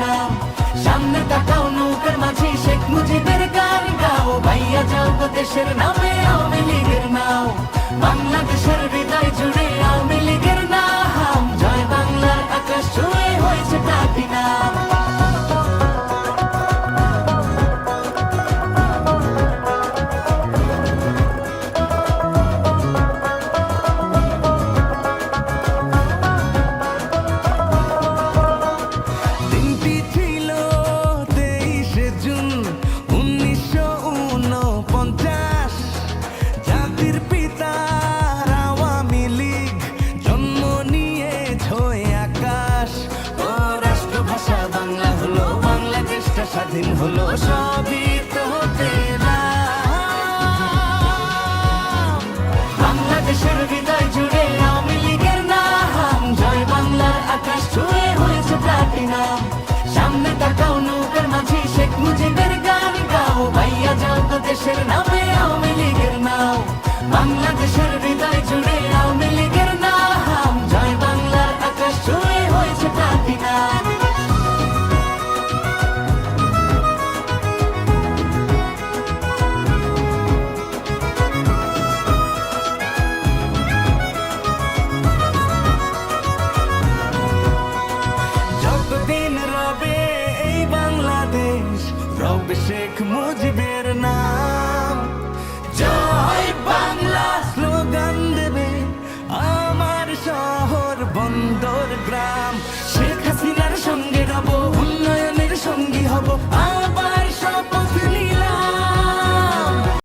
না সামনে তাকাও, নৌকার মাঝে শেখ মুজিবের গান গাও। ভাইয়া যাও দেশের নামে, আওয়ামী লীগের নাও। বাংলাদেশের স্বাধীন হলো সবই তো বাংলাদেশের হৃদয় জুড়ে আওয়ামী লীগের নাম জয় বাংলার আকাশ ছুঁয়ে হয়েছে প্লাটিনাম সামনে তাকাও নৌকার মাঝি, শেখ মুজিবের গান গাও। ভাইয়া যাও তো দেশের নামে আওয়ামী লীগের নাও। বাংলাদেশের হৃদয় জুড়ে আওয়ামী লীগের রবে শেখ